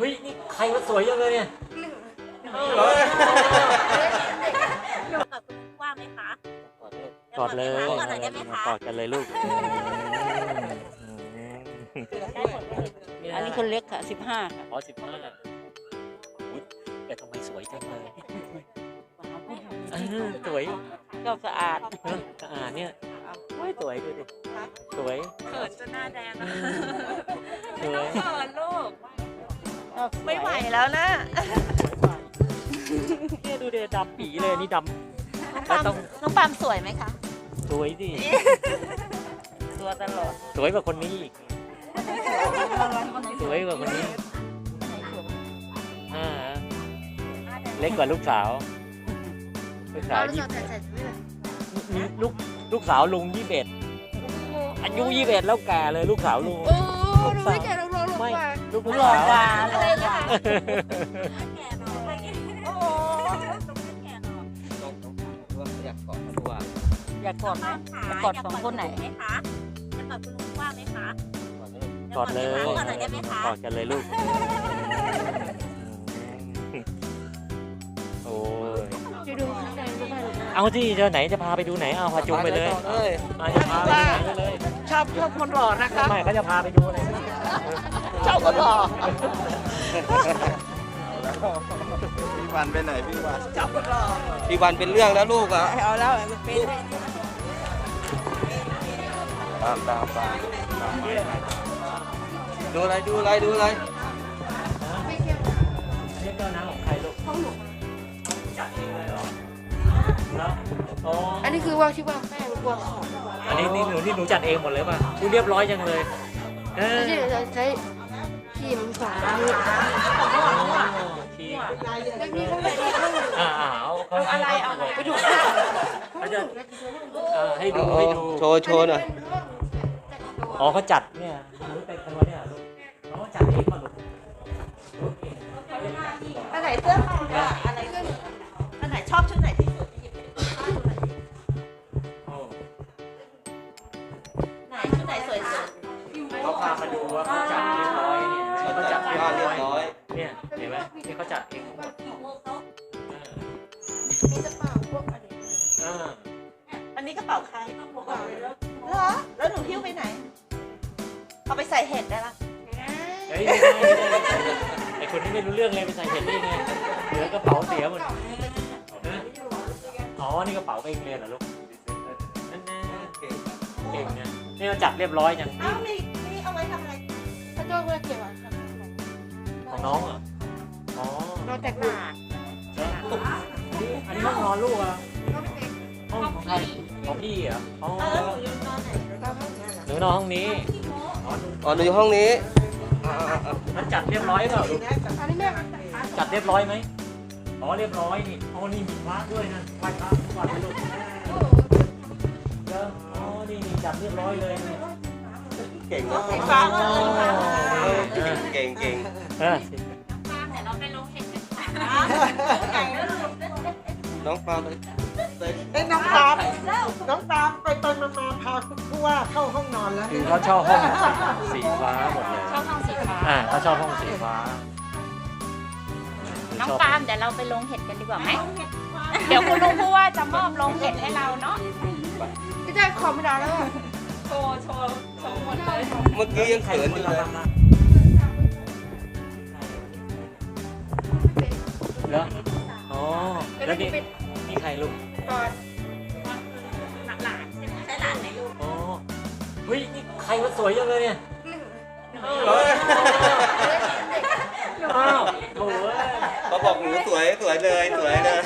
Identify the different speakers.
Speaker 1: เฮ้ยนี่ใครมาสวยจังเลยเนี่ยเออ
Speaker 2: กับคุณว่างไหมคะ
Speaker 1: กอดเลย
Speaker 2: กอดหน่อยได้ไหมคะ
Speaker 1: กอดกันเลยลูก
Speaker 3: อันนี้คนเล็กค่ะสิบห้าค่ะ
Speaker 1: อ๋อสิบห้าอุ๊ยแต่ทำไมสวยจังเลยเออสวย
Speaker 3: ก็สะอาด
Speaker 1: เออสะอาดเนี่ยโอ้ยสวยดูดิสวย
Speaker 2: เขินจนหน้าแดง
Speaker 1: สวย
Speaker 2: เขินลูก
Speaker 3: ก็สวย
Speaker 2: ไม่ไหวแล้วนะ
Speaker 1: เนี่ยดูเดดำปีเลยนี่ด
Speaker 2: น้องำปา
Speaker 1: แล้ว
Speaker 2: ล์ม
Speaker 1: ต้อง
Speaker 2: น้องปาล์มสวยไหมคะ
Speaker 1: สวยดิ
Speaker 3: ตัวตลอด
Speaker 1: สวยกว่าคนนี้อีกสวยกว่าคนนี้อ่าเล็กกว่าลูกสาว ลูกสาวยี่มีลูกลูกสาวลุงยี่สิบเอ็ดอายุยี่สิบเอ็ดแล้วแก่เลยลูกสาวลุง
Speaker 4: โอ้หนูไม่แก่หรอ กหรอกหรอก
Speaker 1: ไม่
Speaker 4: กว่า
Speaker 1: ลูก
Speaker 3: หล่อ
Speaker 1: สาว
Speaker 3: กว่า
Speaker 2: อะไร
Speaker 3: หล่อ
Speaker 2: นะ
Speaker 3: กว่า
Speaker 2: แก่หน่อยโอ้โหแก่หน่อย
Speaker 5: อยากกอดเขาด้วย
Speaker 3: อยากกอดไหม
Speaker 2: น้องปาล์ม
Speaker 3: จะกอดสองคนไหน
Speaker 2: ไหมคะจะกอดคุณลุงว่างไหมคะ
Speaker 1: กอดเลย
Speaker 2: กอดหน่อยได้ไหมคะ
Speaker 1: กอดกันเลยลูก
Speaker 4: จะดูข้างในรู้ไหมลูกนะ
Speaker 1: เอาที่เจอไหนจะพาไปดูไหนเอาพาจุงไปเลย
Speaker 5: เอ้ย
Speaker 1: มาจะพาไปดูไหนเลย
Speaker 4: ชอบชอบคนหล่อนะคะ
Speaker 1: ไม่เขาจะพาไปดูอะไร
Speaker 4: ชอบคนหล่อ
Speaker 5: พี่วันไปไหนพี่วัน
Speaker 4: ชอบคนหล่อ
Speaker 5: พี่วันเป็นเรื่องแล้วลูกอะ
Speaker 4: เอาแล้วเป็น
Speaker 5: ตามตามตามดูอะไรดูอะไรดูอะไร
Speaker 1: แล้วอ๋อ
Speaker 4: อันนี้คือว่าที่ว่าแม่กลัวของ
Speaker 1: อันนี้นี่หนูนี่หนูจัดเองหมดเลยป่ะดูเรียบร้อยจังเลยเออ
Speaker 4: ที่เราใช้ที่มันฝา
Speaker 1: ที
Speaker 4: แล้วนี่เขาไม่ได้เข้า
Speaker 1: อ่าอ่าเอาเขาอะไรเอาไปดูเขาจะเอ่อให้ดู
Speaker 5: เอา
Speaker 1: ให้ดู
Speaker 5: โชว์โชว์หน่อย
Speaker 1: อ๋อเขาจัดเนี่ยหนูเป็นตัวเนี่ยลูกเขาจัดเองป่ะลูก
Speaker 2: อันไหนเสื้อผ้า
Speaker 1: จัดเรียบร้อยเนี่ยเขาจัดเรียบ
Speaker 5: บ้านเรียบ
Speaker 1: ร้
Speaker 5: ร้
Speaker 1: อ
Speaker 5: อยย
Speaker 1: เนี่ยเห็นไหมนี่เขาจัดเองทั้งหมดเออ
Speaker 4: มีกระเป๋าพวกอะไร
Speaker 1: เออ
Speaker 2: อันนี้กระเป๋าใครเหรอ แล้วหนูหิ้วไปไหน เอาไปใส่เห็ดได้ละ
Speaker 1: เฮ้ยไม่ได้ไม่ได้ไม่ได้ไอคนที่ไม่รู้เรื่องเลยไปใส่เห็ดได้ไงเหลือกระเป๋าเสียหมดนะอ๋อนี่กระเป๋าเองเลยเหรอลูกนั่นแน่เก่งเก่งเนี่ยนี่เราจัดเรียบร้อยยัง
Speaker 2: อ้าวมี
Speaker 4: ถ้าเจ้าว่าเกี่ยวกับ
Speaker 1: ของน้องเหรออ๋อ
Speaker 4: เราแต่งหน้า
Speaker 1: อันนี้ห้องนอนลูกเหรอะห้องของใครของพี่เหรออ๋อ
Speaker 2: เออหนูยืนนอนไหน
Speaker 1: หนูนอนห้องนี้
Speaker 5: อ๋อหนูอยู่ห้องนี้อ่าอ่าอ่า
Speaker 1: มันจัดเรียบร้อยเปล่าลูก
Speaker 4: อันนี้แม่
Speaker 1: จัดเรียบร้อยไหมอ๋อเรียบร้อยนี่อ๋อนี่มีพระด้วยนะไหว้พระก่อนไหมลูกเอออ๋อนี่นี่จัดเรียบร้อยเลย
Speaker 5: เก่งมาก
Speaker 2: ฟ้าก็
Speaker 5: เออเก่งเก่ง
Speaker 1: เออ
Speaker 2: ไหนแล้วลูก
Speaker 5: น้องปาไป
Speaker 6: เอ้ยน้องตามน้องตามไปไปมามาพาคุณผู้ว่าเข้าห้องนอนแล้ว
Speaker 1: คือเขาชอบห้องสีฟ้าหมดเลย
Speaker 3: ชอบห้องสีฟ้า
Speaker 1: อ่าเขาชอบห้องสีฟ้า
Speaker 3: น้องปาล์มเดี๋ยวเราไปลงเห็ดกันดีกว่าไหม เดี๋ยวคุณลุงพูดว่าจะมอบลงเห็ดให้เราเนาะ
Speaker 4: ไม่ได้คอมไม่ได้แล้วอะ
Speaker 5: เมื่อกี้ยังเขินอยู่เลย
Speaker 1: แล้วนี่นี่ใครลูก
Speaker 2: หลานใช่ไหมใช่หลานไหมลูก
Speaker 1: อ๋อเฮ้ยนี่ใครมาสวยจังเลยเนี่ย
Speaker 5: เฮ้ย
Speaker 1: อ้าวโถ่เอ้ย
Speaker 5: เขาบอกหนูสวยสวยเลยสวยเลย